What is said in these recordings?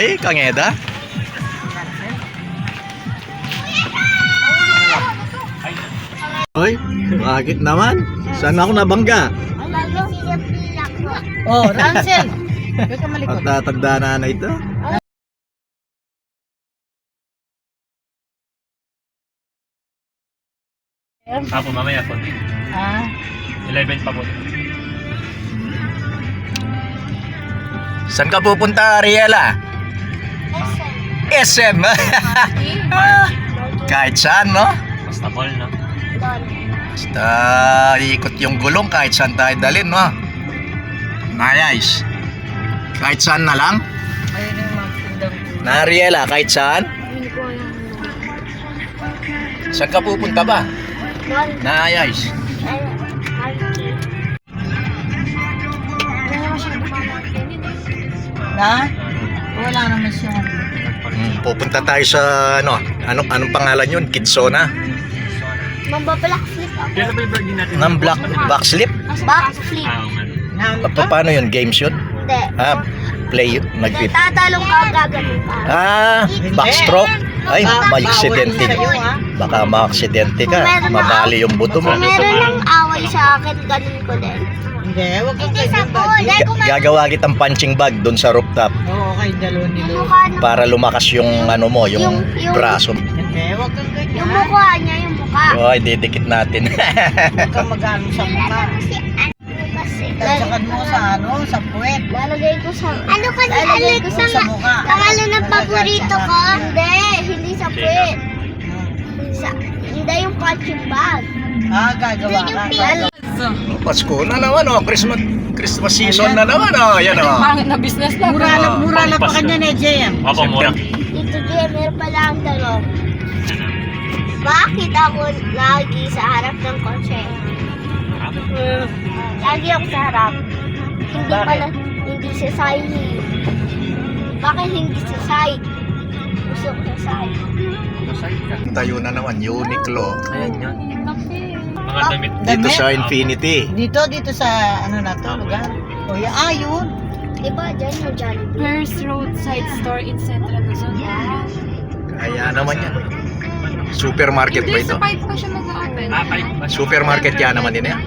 Ay, kangeda. Hoy, bakit naman? Saan ako nabangga? Oh, Ransel. Huwag ka malikot. At tatanda na na ito. Apo, mamaya po. Ah, 11 pa po. Saan ka pupunta, Ariela? SM. kahit saan, no? Basta ball, no? Basta ikot yung gulong kahit saan tayo dalhin, no? Nice. Kahit saan na lang? ayun yung mga tindang Na Ariela, kahit saan? Saan ka pupunta ba? Nice. Na? Wala naman siya. Hmm, pupunta tayo sa ano, anong anong pangalan 'yun? Kidsona. Mambabackflip ako. Kailan ba yung birthday natin? Ng black backslip. Backflip. Ah, man. Na, Pa- paano 'yun? Games 'yun? Hindi. Ah, play nag Tatalong ka, gaganon ka. Ah, backstroke. Ay, ma-aksidente. Ah. Baka ma-aksidente ka. Mabali yung buto mo. Kung meron ng away sa akin, ganun ko din. Hindi, huwag kang Hindi ganyan. buddy. Dahil Ga- gagawa kitang punching bag doon sa rooftop Oo, kay dalawa Yung nilo. mukha, para lumakas yung ano mo, yung Yung- yung- braso. Hindi, huwag kang ganyan. yung mukha niya, yung mukha. Oy, didikit natin. Huwag kang mag-ano sa mukha. Kasi, ano kasi, Tansyakan mo sa ano, sa puwet. lalagay ko sa... Ano kasi, lalagay ko sa... Sa mukha. Pangalan ng Lalagay paborito sa ko. mukha. Hindi, hindi sa puwet. Hmm. Sa, hindi yung punching bag. Ah, gagawa ka. gagawa. Oh, Pasko na naman oh, Christmas Christmas season na naman oh, yan oh. Pangit na business lang. Mura na, mura na pa kanya ni JM. Opo, mura. Dito, Jay, meron pala ang tanong. Bakit ako lagi sa harap ng kotse? Lagi ako sa harap. Hindi Bakit? pala, hindi sa side. Bakit hindi sa side? Gusto ko sa side. Tayo na naman, Uniqlo. Ayan yun. Mga damit. Dito Damit? sa Infinity. Dito, dito sa ano na to, lugar. O ya, ah, yun. Diba, dyan yung Jollibee. First roadside store in Central Luzon. Kaya naman yan. Supermarket ba Hindi, ito? sa 5 pa siya mag-open. Ah, five ba? Supermarket yan naman din yan.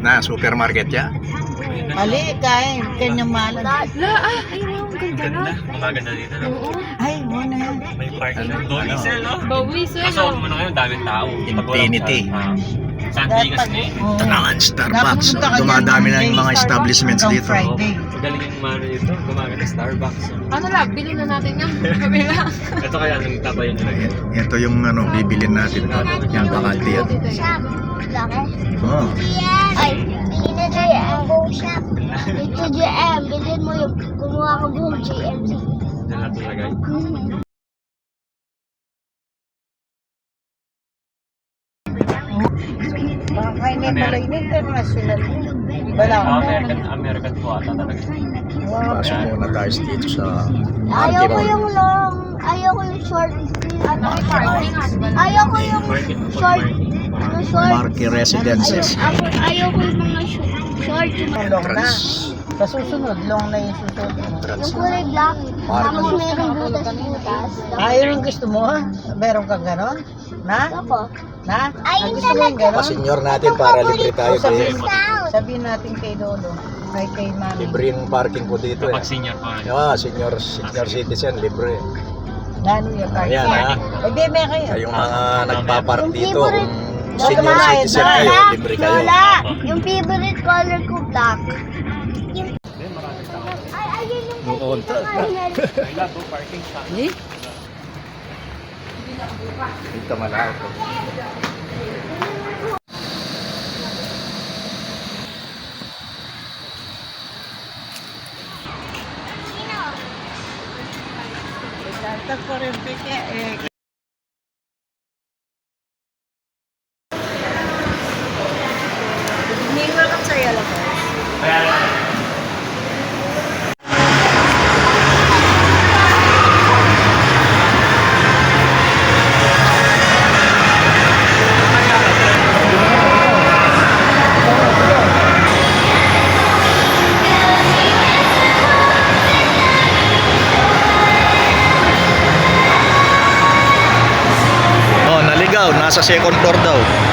Na, supermarket yan. Ali, kaya, kanyang malan. La, ah, ayun yung ganda Ganda. na. Gumaganda dito, no? Oo. Ay, muna yan. May park na. Dolly sell, no? Bawi sir. Kaso, ano ngayon, daming tao. Pag walang Infinity. sal- Ah. Na eh. Oo. Ito naman, Starbucks. Ka Dumadami dyan na yung Monday, mga Starbucks establishments hanggang dito. Friday. Magaling yung mano dito. Gumaganda Starbucks. Ano lang, bilhin na natin yan. Kabila. Ito kaya nang tabayan nila yan. Ito yung ano, bibilin natin. Yan, bakante yan. shop. Laki. Oh. Ay, dito JM. shop. Dito JM. Bilhin mo yung kumuha ka buong GMC. Diyan natin lagay. Baka na malay na international. Bala. Ah, American, American po ata talaga. Pasok muna tayo dito sa Ayaw ko yung long, ayaw ko yung short. Ano, ayaw ko yung short. Ano short? Marquee Residences. Ayaw, ayaw ko yung mga short. Trans. Sa susunod, long na yung susunod. Yung kulay black. Tapos meron butas-butas. Ah, yun ang gusto mo? ha? Meron kang ganon? Na? Ako. Na? Ay, Ah, gusto mo yung ganon? Pa-senior natin para libre tayo. Sabihin, sabihin natin kay Lolo. Kay kay Mami. libre yung parking po dito eh. Kapag senior pa. Yeah, senior, senior citizen, libre. Lalo yung card. Ayan ha. Eh, di, may kayo. Kayong mga nagpapark dito, kung senior citizen kayo, libre kayo. Lola, yung favorite color ko black. Noon. Eh? Dito malaki. Santa po rin pike. Eh, nasa second floor daw.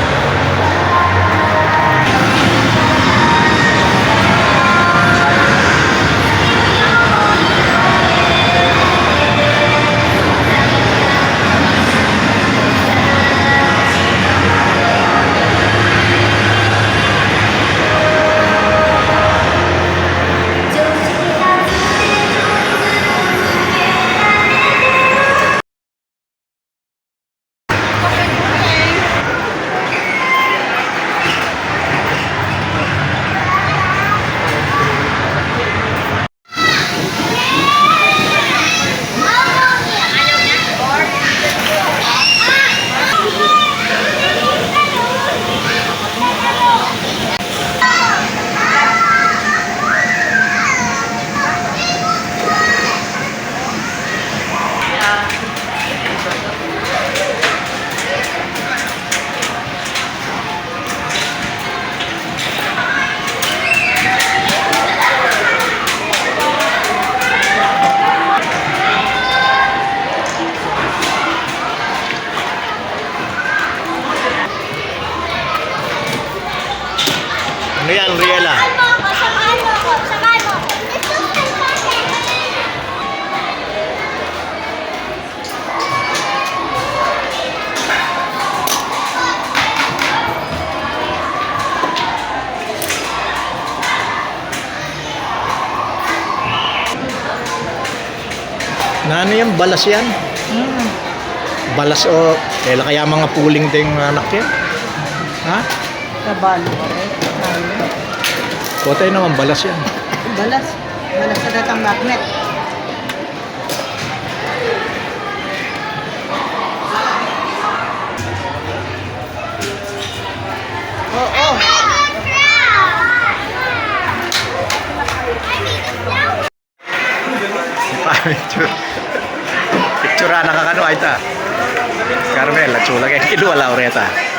Ano yan, balas yan? Hmm. Balas o, kaya kaya mga puling ding anak yan? Ha? Kabalo ka rin. Ayun. Kotay naman, balas yan. Balas. Balas sa datang magnet. Oo. Picture. Picture na kakano ay ta. Carmel, at chula kay Kilu Laureta.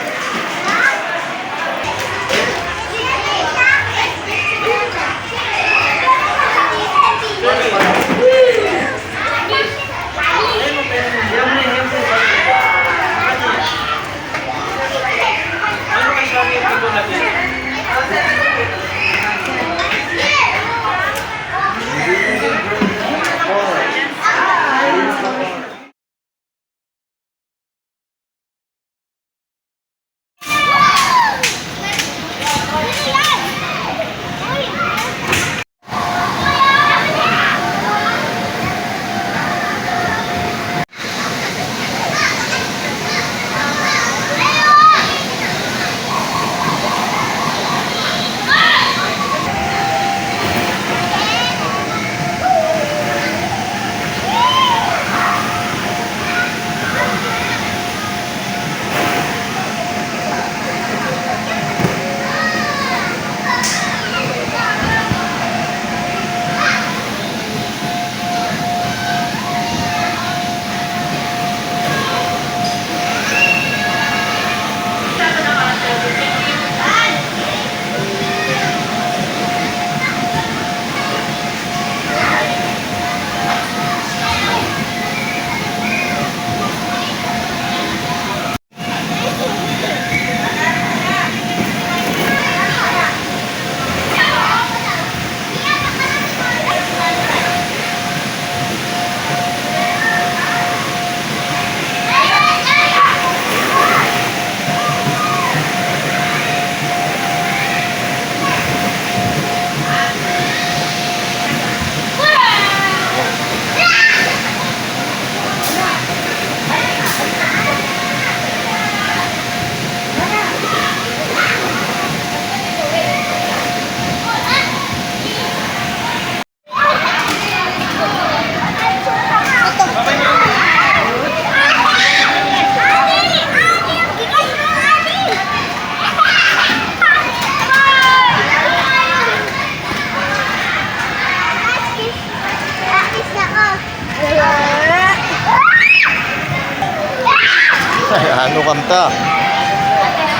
Ta?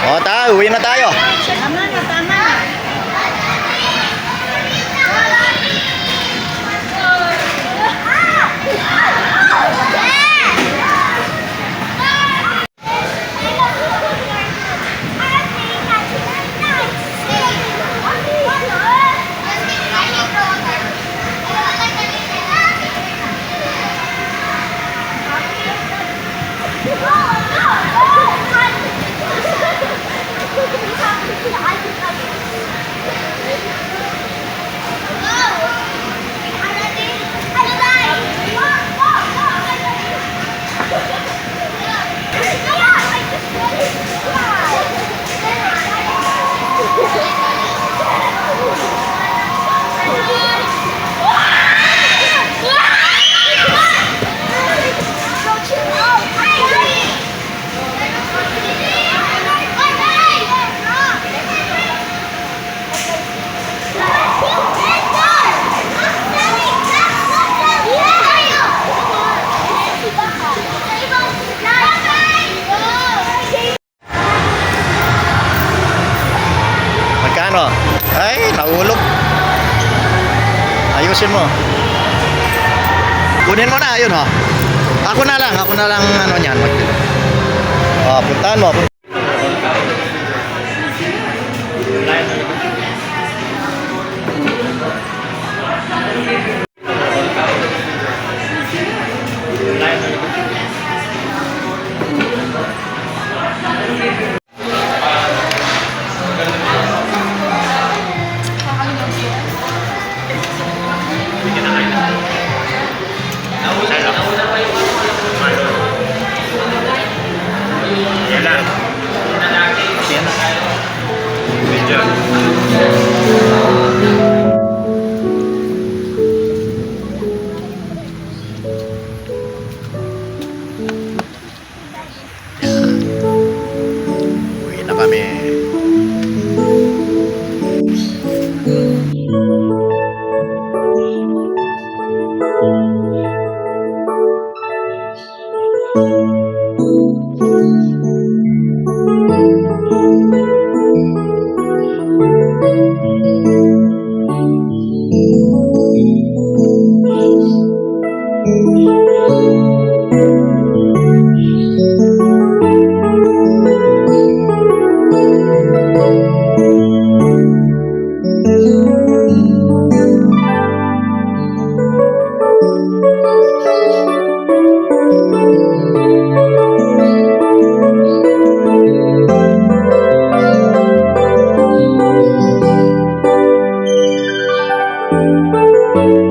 O tayo, uwi na tayo. Ayusin mo. Kunin mo na, ayun oh. Ako na lang, ako na lang ano niyan. Mag- oh, puntahan mo. Uwi 啊。